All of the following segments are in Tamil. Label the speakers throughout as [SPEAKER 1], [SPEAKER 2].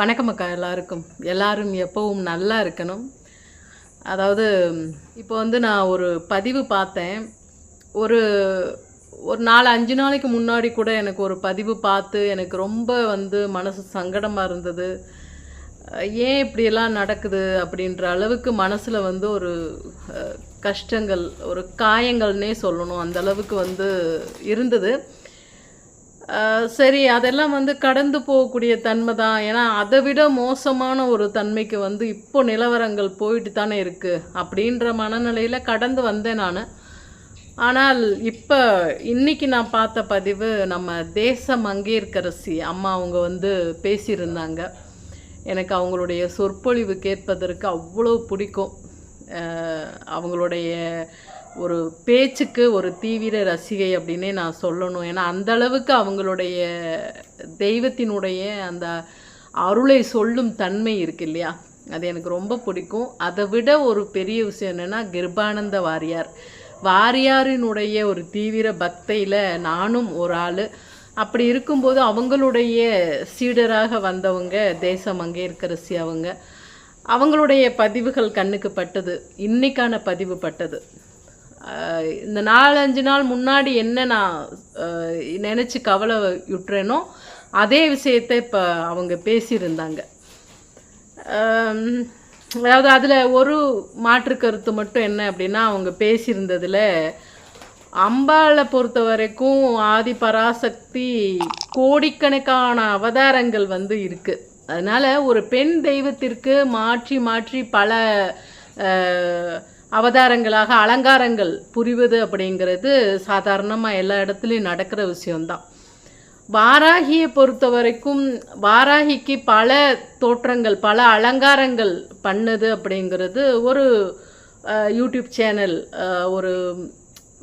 [SPEAKER 1] வணக்கம் அக்கா எல்லாருக்கும். எல்லாரும் எப்பவும் நல்லா இருக்கணும். அதாவது இப்போ வந்து நான் ஒரு பதிவு பார்த்தேன். ஒரு ஒரு நாலு அஞ்சு நாளைக்கு முன்னாடி கூட எனக்கு ஒரு பதிவு பார்த்து எனக்கு ரொம்ப வந்து மனசு சங்கடமாக இருந்தது. ஏன் இப்படியெல்லாம் நடக்குது அப்படின்ற அளவுக்கு மனசில் வந்து ஒரு கஷ்டங்கள் ஒரு காயங்கள்னே சொல்லணும். அந்த அளவுக்கு வந்து இருந்தது. சரி அதெல்லாம் வந்து கடந்து போகக்கூடிய தன்மை தான் ஏன்னா அதை விட மோசமான ஒரு தன்மைக்கு வந்து இப்போ நிலவரங்கள் போயிட்டு தானே இருக்குது அப்படின்ற மனநிலையில் கடந்து வந்தேன் நான். ஆனால் இப்போ இன்றைக்கி நான் பார்த்த பதிவு நம்ம தேச மங்கேற்கரசி அம்மா அவங்க வந்து பேசியிருந்தாங்க. எனக்கு அவங்களுடைய சொற்பொழிவு கேட்பதற்கு அவ்வளோ பிடிக்கும். அவங்களுடைய ஒரு பேச்சுக்கு ஒரு தீவிர ரசிகை அப்படின்னே நான் சொல்லணும். ஏன்னா அந்த அளவுக்கு அவங்களுடைய தெய்வத்தினுடைய அந்த அருளை சொல்லும் தன்மை இருக்கு இல்லையா? அது எனக்கு ரொம்ப பிடிக்கும். அதை விட ஒரு பெரிய விஷயம் என்னென்னா கிருபானந்த வாரியார். வாரியாரினுடைய ஒரு தீவிர பக்தையில் நானும் ஒரு ஆள். அப்படி இருக்கும்போது அவங்களுடைய சீடராக வந்தவங்க தேச மங்கையர்க்கரசி அவங்க. அவங்களுடைய பதிவுகள் கண்ணுக்கு பட்டது. இன்னைக்கான பதிவு பட்டது. இந்த நாலஞ்சு நாள் முன்னாடி என்ன நான் நினச்சி கவலை விட்டுறேனோ அதே விஷயத்தை இப்போ அவங்க பேசியிருந்தாங்க. அதாவது அதில் ஒரு மாற்று கருத்து மட்டும் என்ன அப்படின்னா அவங்க பேசியிருந்ததில் அம்பாளை பொறுத்த வரைக்கும் ஆதி பராசக்தி கோடிக்கணக்கான அவதாரங்கள் வந்து இருக்குது அதனால் ஒரு பெண் தெய்வத்திற்கு மாற்றி மாற்றி பல அவதாரங்களாக அலங்காரங்கள் புரிவது அப்படிங்கிறது சாதாரணமாக எல்லா இடத்துலையும் நடக்கிற விஷயம்தான். வாராகியை பொறுத்த வரைக்கும் வாராகிக்கு பல தோற்றங்கள் பல அலங்காரங்கள் பண்ணுது அப்படிங்கிறது ஒரு யூடியூப் சேனல் ஒரு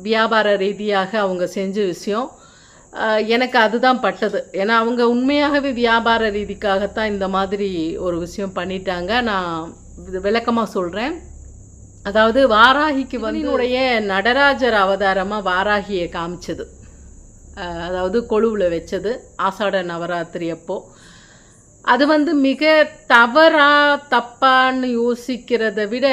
[SPEAKER 1] வியாபார ரீதியாக அவங்க செஞ்ச விஷயம். எனக்கு அதுதான் பட்டது. ஏன்னா அவங்க உண்மையாகவே வியாபார ரீதிக்காகத்தான் இந்த மாதிரி ஒரு விஷயம் பண்ணிட்டாங்க. நான் விளக்கமாக சொல்கிறேன் அதாவது வாராகிக்கு வந்து என்னுடைய நடராஜர் அவதாரமாக வாராகியை காமிச்சது. அதாவது கொழுவில் வச்சது ஆசாட நவராத்திரி அப்போ. அது வந்து மிக தவறா தப்பான்னு யோசிக்கிறத விட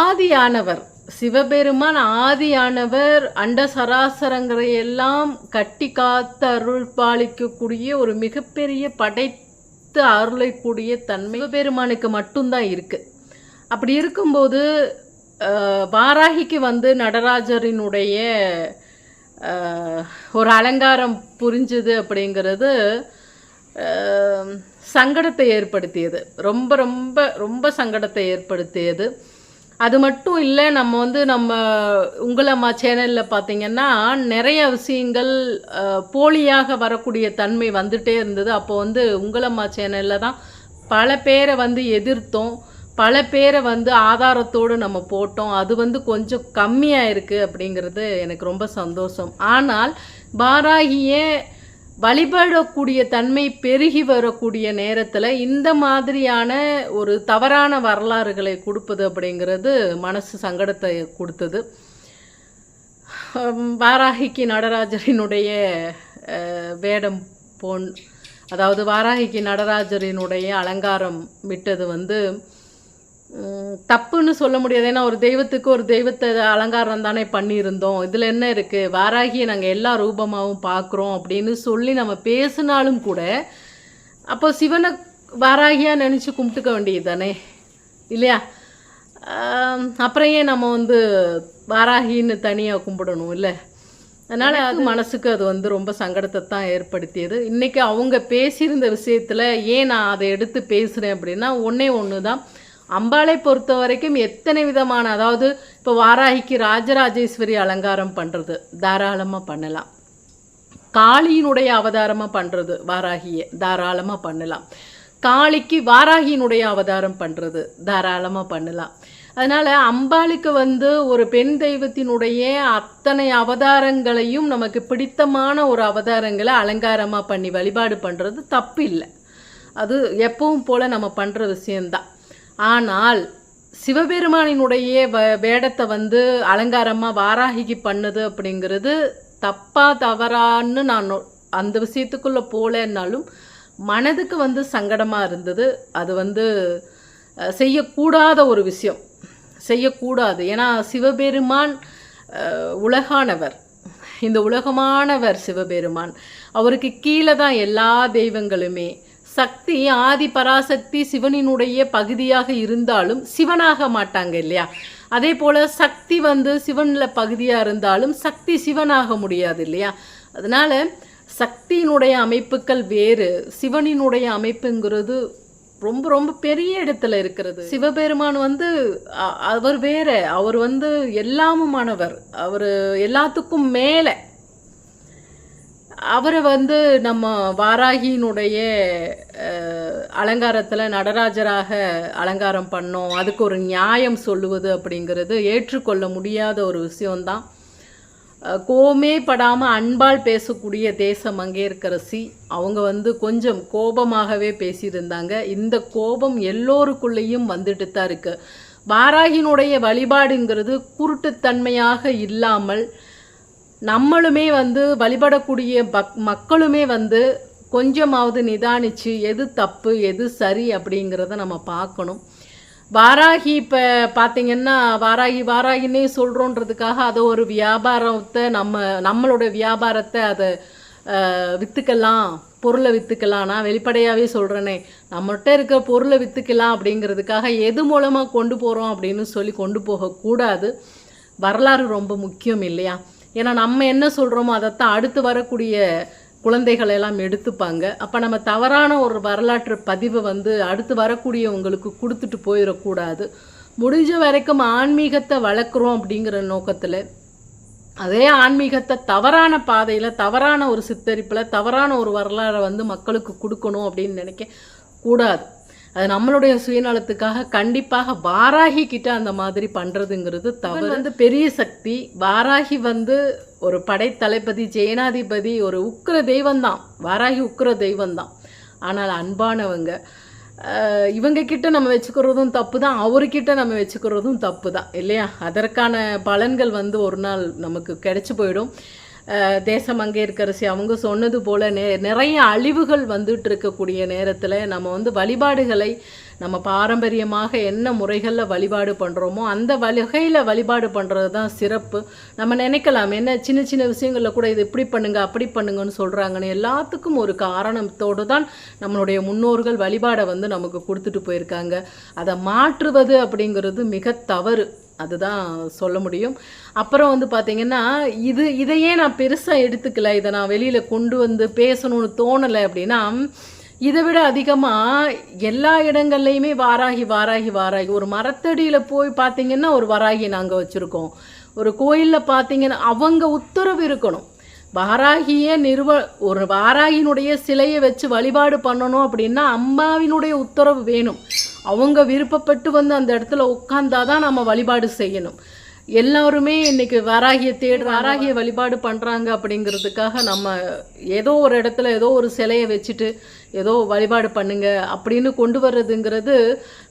[SPEAKER 1] ஆதியானவர் சிவபெருமான் ஆதியானவர் அண்ட சராசரங்களை எல்லாம் கட்டி காத்து அருள் பாலிக்கக்கூடிய ஒரு மிகப்பெரிய படைத்து அருளைக்கூடிய தன்மை சிவபெருமானுக்கு மட்டும்தான் இருக்குது அப்படி இருக்கும்போது வாராகிக்கு வந்து நடராஜரினுடைய ஒரு அலங்காரம் புரிஞ்சுது அப்படிங்கிறது சங்கடத்தை ஏற்படுத்தியது. ரொம்ப ரொம்ப ரொம்ப சங்கடத்தை ஏற்படுத்தியது. அது மட்டும் இல்லை நம்ம வந்து நம்ம உங்களம்மா சேனலில் பார்த்தீங்கன்னா நிறைய விஷயங்கள் போலியாக வரக்கூடிய தன்மை வந்துட்டே இருந்தது. அப்போ வந்து உங்களம்மா சேனலில் தான் பல பேரை வந்து எதிர்த்தோம். பல பேரை வந்து ஆதாரத்தோடு நம்ம போட்டோம். அது வந்து கொஞ்சம் கம்மியாக இருக்குது அப்படிங்கிறது எனக்கு ரொம்ப சந்தோஷம். ஆனால் பாராகியே வழிபடக்கூடிய தன்மை பெருகி வரக்கூடிய நேரத்தில் இந்த மாதிரியான ஒரு தவறான வரலாறுகளை கொடுப்பது அப்படிங்கிறது மனசு சங்கடத்தை கொடுத்தது. வாராகிக்கு நடராஜரினுடைய வேடம் போன் அதாவது வாராகிக்கு நடராஜரினுடைய அலங்காரம் விட்டது வந்து தப்புன்னு சொல்ல முடியாது. ஏன்னா ஒரு தெய்வத்துக்கு ஒரு தெய்வத்தை அலங்காரம் தானே பண்ணியிருந்தோம். இதில் என்ன இருக்குது வாராகியை நாங்கள் எல்லா ரூபமாகவும் பார்க்குறோம் அப்படின்னு சொல்லி நம்ம பேசினாலும் கூட அப்போ சிவனை வாராகியாக நினச்சி கும்பிட்டுக்க வேண்டியது தானே இல்லையா அப்புறம் ஏன் நம்ம வந்து வாராகின்னு தனியாக கும்பிடணும் இல்லை? அதனால் அது மனசுக்கு அது வந்து ரொம்ப சங்கடத்தை தான் ஏற்படுத்தியது. இன்றைக்கி அவங்க பேசியிருந்த விஷயத்தில் ஏன் நான் அதை எடுத்து பேசுகிறேன் அப்படின்னா ஒன்றே ஒன்று தான் அம்பாளை பொறுத்த வரைக்கும் எத்தனை விதமான அதாவது இப்போ வாராகிக்கு ராஜராஜேஸ்வரி அலங்காரம் பண்ணுறது தாராளமாக பண்ணலாம். காளியினுடைய அவதாரமாக பண்ணுறது வாராகியை தாராளமாக பண்ணலாம். காளிக்கு வாராகியினுடைய அவதாரம் பண்ணுறது தாராளமாக பண்ணலாம். அதனால் அம்பாளுக்கு வந்து ஒரு பெண் தெய்வத்தினுடைய அத்தனை அவதாரங்களையும் நமக்கு பிடித்தமான ஒரு அவதாரங்களை அலங்காரமாக பண்ணி வழிபாடு பண்ணுறது தப்பு இல்லை அது எப்பவும் போல் நம்ம பண்ணுற விஷயந்தான் ஆனால் சிவபெருமானினுடைய வேடத்தை வந்து அலங்காரமாக வாராகிக்கு பண்ணுது அப்படிங்கிறது தப்பா தவறான்னு நான் அந்த விஷயத்துக்குள்ளே போகலன்னாலும் மனதுக்கு வந்து சங்கடமாக இருந்தது. அது வந்து செய்யக்கூடாத ஒரு விஷயம். செய்யக்கூடாது. ஏன்னா சிவபெருமான் உலகானவர். இந்த உலகமானவர் சிவபெருமான். அவருக்கு கீழே தான் எல்லா தெய்வங்களுமே. சக்தி ஆதி பராசக்தி சிவனினுடைய பகுதியாக இருந்தாலும் சிவனாக மாட்டாங்க இல்லையா? அதே போல் சக்தி வந்து சிவனில் பகுதியாக இருந்தாலும் சக்தி சிவனாக முடியாது இல்லையா? அதனால் சக்தியினுடைய அமைப்புகள் வேறு சிவனினுடைய அமைப்புங்கிறது ரொம்ப ரொம்ப பெரிய இடத்துல இருக்கிறது. சிவபெருமான் வந்து அவர் வேற. அவர் வந்து எல்லாமுமானவர். அவர் எல்லாத்துக்கும் மேலே. அவரை வந்து நம்ம வாராகியினுடைய அலங்காரத்தில் நடராஜராக அலங்காரம் பண்ணோம். அதுக்கு ஒரு நியாயம் சொல்லுவது அப்படிங்கிறது ஏற்றுக்கொள்ள முடியாத ஒரு விஷயம்தான். கோமே படாமல் அன்பால் பேசக்கூடிய தேச மங்கையர்க்கரசி அவங்க வந்து கொஞ்சம் கோபமாகவே பேசியிருந்தாங்க. இந்த கோபம் எல்லோருக்குள்ளேயும் வந்துட்டு தான் இருக்குது வாராகினுடைய வழிபாடுங்கிறது குருட்டுத்தன்மையாக இல்லாமல் நம்மளுமே வந்து வழிபடக்கூடிய பக் மக்களுமே வந்து கொஞ்சமாவது நிதானிச்சு எது தப்பு எது சரி அப்படிங்கிறத நம்ம பார்க்கணும். வாராகி இப்போ பார்த்தீங்கன்னா வாராகி வாராகின்னே சொல்கிறோன்றதுக்காக அதை ஒரு வியாபாரத்தை நம்ம நம்மளோட வியாபாரத்தை அதை விற்றுக்கலாம் பொருளை விற்றுக்கலாம் நான் வெளிப்படையாகவே சொல்கிறேனே நம்மகிட்ட இருக்க பொருளை விற்றுக்கலாம் அப்படிங்கிறதுக்காக எது மூலமாக கொண்டு போகிறோம் அப்படின்னு சொல்லி கொண்டு போகக்கூடாது. வரலாறு ரொம்ப முக்கியம் இல்லையா? ஏன்னா நம்ம என்ன சொல்கிறோமோ அதைத்தான் அடுத்து வரக்கூடிய குழந்தைகள் எல்லாம் எடுத்துப்பாங்க. அப்போ நம்ம தவறான ஒரு வரலாற்று பதிவை வந்து அடுத்து வரக்கூடியவங்களுக்கு கொடுத்துட்டு போயிடக்கூடாது. முடிஞ்ச வரைக்கும் ஆன்மீகத்தை வளர்க்குறோம் அப்படிங்கிற நோக்கத்தில் அதே ஆன்மீகத்தை தவறான பாதையில் தவறான ஒரு சித்தரிப்பில் தவறான ஒரு வரலாறை வந்து மக்களுக்கு கொடுக்கணும் அப்படின்னு நினைக்க கூடாது. அது நம்மளுடைய சுயநலத்துக்காக கண்டிப்பாக வாராகி கிட்ட அந்த மாதிரி பண்ணுறதுங்கிறது தவறு. வந்து பெரிய சக்தி வாராகி வந்து ஒரு படைத்தளபதி ஜெயனாதிபதி ஒரு உக்கிர தெய்வம்தான் வாராகி உக்கிர தெய்வம்தான் ஆனால் அன்பானவங்க அஹ், இவங்க கிட்ட நம்ம வச்சுக்கிறதும் தப்பு தான். அவர்கிட்ட நம்ம வச்சுக்கிறதும் தப்பு தான். இல்லையா? அதற்கான பலன்கள் வந்து ஒரு நாள் நமக்கு கிடைச்சு போயிடும். அஹ், தேசம் அங்கே இருக்கரசி அவங்க சொன்னது போல் நே நிறைய அழிவுகள் வந்துட்டு இருக்கக்கூடிய நேரத்தில் நம்ம வந்து வழிபாடுகளை நம்ம பாரம்பரியமாக என்ன முறைகளில் வழிபாடு பண்ணுறோமோ அந்த வகையில் வழிபாடு பண்ணுறது தான் சிறப்பு. நம்ம நினைக்கலாம் என்ன சின்ன சின்ன விஷயங்களில் கூட இது இப்படி பண்ணுங்க அப்படி பண்ணுங்கன்னு சொல்கிறாங்கன்னு எல்லாத்துக்கும் ஒரு காரணத்தோடு தான் நம்மளுடைய முன்னோர்கள் வழிபாடை வந்து நமக்கு கொடுத்துட்டு போயிருக்காங்க. அதை மாற்றுவது அப்படிங்கிறது மிக தவறு. அதுதான் சொல்ல முடியும். அப்புறம் வந்து பார்த்தீங்கன்னா இது இதையே நான் பெருசாக எடுத்துக்கல. இதை நான் வெளியில் கொண்டு வந்து பேசணும்னு தோணலை அப்படின்னா இதை விட அதிகமாக எல்லா இடங்கள்லையுமே வாராகி வாராகி வாராகி. ஒரு மரத்தடியில் போய் பார்த்தீங்கன்னா ஒரு வராகி நாங்கள் வச்சுருக்கோம். ஒரு கோயிலில் பார்த்தீங்கன்னா அவங்க உத்தரவு இருக்கணும். வாராகிய நிறுவ ஒரு வாராகினுடைய சிலையை வச்சு வழிபாடு பண்ணணும் அப்படின்னா அம்மாவினுடைய உத்தரவு வேணும். அவங்க விருப்பப்பட்டு வந்து அந்த இடத்துல உட்கார்ந்தாதான் நம்ம வழிபாடு செய்யணும். எல்லாருமே இன்னைக்கு வாராகிய தேடு வாராகிய வழிபாடு பண்ணுறாங்க அப்படிங்கிறதுக்காக நம்ம ஏதோ ஒரு இடத்துல ஏதோ ஒரு சிலையை வச்சுட்டு ஏதோ வழிபாடு பண்ணுங்க அப்படின்னு கொண்டு வர்றதுங்கிறது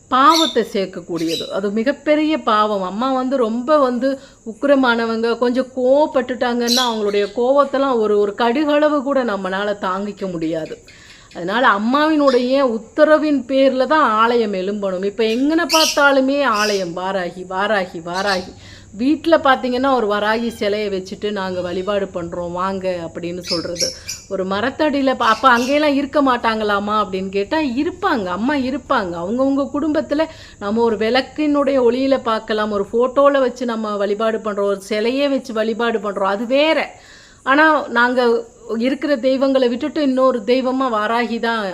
[SPEAKER 1] பாவத்தை சேர்க்கக்கூடியது. அது மிகப்பெரிய பாவம். அம்மா வந்து ரொம்ப வந்து உக்கிரமானவங்க. கொஞ்சம் கோவப்பட்டுட்டாங்கன்னா அவங்களுடைய கோவத்தெல்லாம் ஒரு ஒரு கடுகளவு கூட நம்மளால் தாங்கிக்க முடியாது. அதனால் அம்மாவினுடைய உத்தரவின் பேரில் தான் ஆலயம் எழும்பணும். இப்போ எங்கன பார்த்தாலுமே ஆலயம் வாராகி வாராகி வாராகி. வீட்டில் பார்த்தீங்கன்னா ஒரு வராகி சிலையை வச்சுட்டு நாங்கள் வழிபாடு பண்ணுறோம் வாங்க அப்படின்னு சொல்கிறது ஒரு மரத்தடியில் அப்போ அங்கேயெல்லாம் இருக்க மாட்டாங்களாமா அப்படின்னு கேட்டால் இருப்பாங்க அம்மா இருப்பாங்க. அவங்கவுங்க குடும்பத்தில் நம்ம ஒரு விளக்கினுடைய ஒளியில் பார்க்கலாம் ஒரு ஃபோட்டோவில் வச்சு நம்ம வழிபாடு பண்ணுறோம் ஒரு சிலையே வச்சு வழிபாடு பண்ணுறோம் அது வேற. ஆனால் நாங்கள் இருக்கிற தெய்வங்களை விட்டுட்டு இன்னொரு தெய்வமாக வாராகி தான்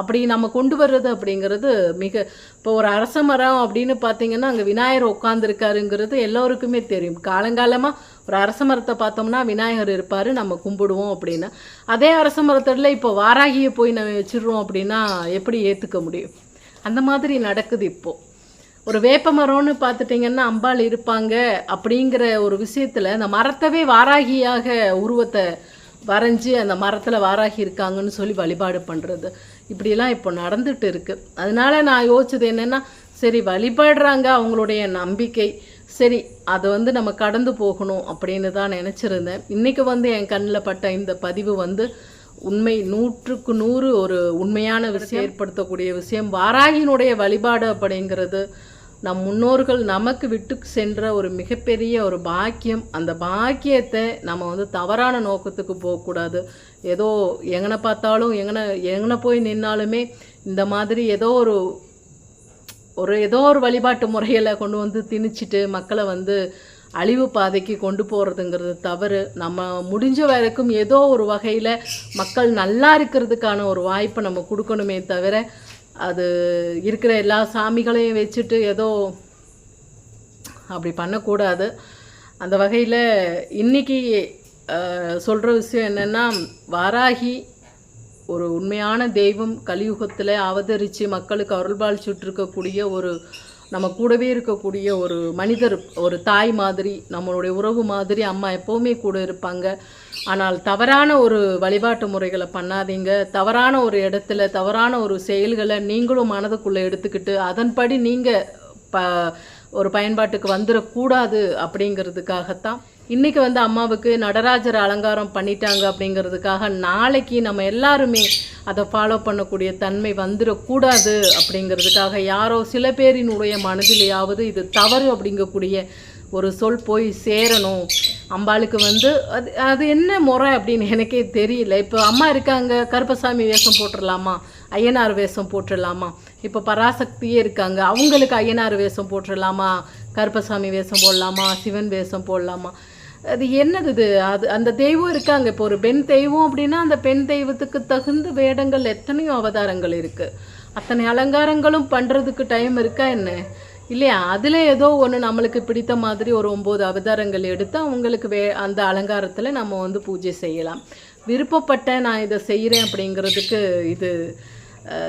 [SPEAKER 1] அப்படி நம்ம கொண்டு வர்றது அப்படிங்கிறது மிக இப்போ ஒரு அரச மரம் அப்படின்னு பார்த்தீங்கன்னா அங்கே விநாயகர் உட்காந்துருக்காருங்கிறது எல்லோருக்குமே தெரியும். காலங்காலமாக ஒரு அரச மரத்தை பார்த்தோம்னா விநாயகர் இருப்பார் நம்ம கும்பிடுவோம் அப்படின்னா. அதே அரச மரத்தில் இப்போ வாராகியை போய் நம்ம வச்சிடுறோம் அப்படின்னா எப்படி ஏற்றுக்க முடியும்? அந்த மாதிரி நடக்குது இப்போது ஒரு வேப்ப மரம்னு பார்த்துட்டிங்கன்னா அம்பாள் இருப்பாங்க அப்படிங்கிற ஒரு விஷயத்தில் அந்த மரத்தவே வாராகியாக உருவத்தை வரைஞ்சி அந்த மரத்தில் வாராகி இருக்காங்கன்னு சொல்லி வழிபாடு பண்ணுறது இப்படிலாம் இப்போ நடந்துட்டு இருக்கு. அதனால நான் யோசிச்சது என்னென்னா சரி வழிபடுறாங்க அவங்களுடைய நம்பிக்கை. சரி அதை வந்து நம்ம கடந்து போகணும் அப்படின்னு தான் நினச்சிருந்தேன். இன்றைக்கி வந்து என் கண்ணில் பட்ட இந்த பதிவு வந்து உண்மை நூற்றுக்கு நூறு ஒரு உண்மையான விஷயம் ஏற்படுத்தக்கூடிய விஷயம். வாராகியினுடைய வழிபாடு அப்படிங்கிறது நம் முன்னோர்கள் நமக்கு விட்டு சென்ற ஒரு மிகப்பெரிய ஒரு பாக்கியம். அந்த பாக்கியத்தை நம்ம வந்து தவறான நோக்கத்துக்கு போகக்கூடாது. ஏதோ எங்கனை பார்த்தாலும் எங்கனை எங்கனை போய் நின்னாலுமே இந்த மாதிரி ஏதோ ஒரு ஒரு ஏதோ ஒரு வழிபாட்டு முறையில் கொண்டு வந்து திணிச்சிட்டு மக்களை வந்து அழிவு பாதைக்கு கொண்டு போகிறதுங்கிறது தவறு. நம்ம முடிஞ்ச வரைக்கும் ஏதோ ஒரு வகையில் மக்கள் நல்லா இருக்கிறதுக்கான ஒரு வாய்ப்பை நம்ம கொடுக்கணுமே தவிர அது இருக்கிற எல்லா சாமிகளையும் வச்சுட்டு ஏதோ அப்படி பண்ணக்கூடாது. அந்த வகையில் இன்றைக்கி சொல்கிற விஷயம் என்னென்னா வாராகி ஒரு உண்மையான தெய்வம் கலியுகத்தில் அவதரித்து மக்களுக்கு அருள்பால் சுட்டிருக்கக்கூடிய ஒரு நம்ம கூடவே இருக்கக்கூடிய ஒரு மனிதர் ஒரு தாய் மாதிரி நம்மளுடைய உறவு மாதிரி அம்மா எப்போவுமே கூட இருப்பாங்க. ஆனால் தவறான ஒரு வழிபாட்டு முறைகளை பண்ணாதீங்க. தவறான ஒரு இடத்துல தவறான ஒரு செயல்களை நீங்களும் மனதுக்குள்ளே எடுத்துக்கிட்டு அதன்படி நீங்கள் ப ஒரு பயன்பாட்டுக்கு வந்துடக்கூடாது அப்படிங்கிறதுக்காகத்தான் இன்றைக்கி வந்து அம்மாவுக்கு நடராஜர் அலங்காரம் பண்ணிட்டாங்க அப்படிங்கிறதுக்காக நாளைக்கு நம்ம எல்லாருமே அதை ஃபாலோ பண்ணக்கூடிய தன்மை வந்துடக்கூடாது அப்படிங்கிறதுக்காக யாரோ சில பேரினுடைய மனதிலேயாவது இது தவறு அப்படிங்கக்கூடிய ஒரு சொல் போய் சேரணும். அம்பாளுக்கு வந்து அது அது என்ன முறை அப்படின்னு எனக்கே தெரியல. இப்போ அம்மா இருக்காங்க கருப்பசாமி வேஷம் போட்டுடலாமா? ஐயனார் வேஷம் போட்டுடலாமா? இப்போ பராசக்தியே இருக்காங்க அவங்களுக்கு ஐயனார் வேஷம் போட்டுடலாமா? கருப்பசாமி வேஷம் போடலாமா? சிவன் வேஷம் போடலாமா? அது என்னது இது? அது அந்த தெய்வம் இருக்காங்க. இப்போ ஒரு பெண் தெய்வம் அப்படின்னா அந்த பெண் தெய்வத்துக்கு தகுந்த வேடங்கள் எத்தனையோ அவதாரங்கள் இருக்குது அத்தனை அலங்காரங்களும் பண்ணுறதுக்கு டைம் இருக்கா என்ன? இல்லையா? அதில் ஏதோ ஒன்று நம்மளுக்கு பிடித்த மாதிரி ஒரு ஒம்பது அவதாரங்கள் எடுத்து அவங்களுக்கு வே அந்த அலங்காரத்தில் நம்ம வந்து பூஜை செய்யலாம். விருப்பப்பட்ட நான் இதை செய்கிறேன் அப்படிங்கிறதுக்கு இது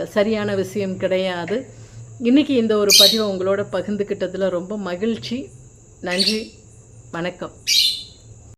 [SPEAKER 1] சரியான விஷயம் கிடையாது. இன்றைக்கி இந்த ஒரு பதிவை உங்களோட பகிர்ந்துக்கிட்டதில் ரொம்ப மகிழ்ச்சி. நன்றி. வணக்கம்.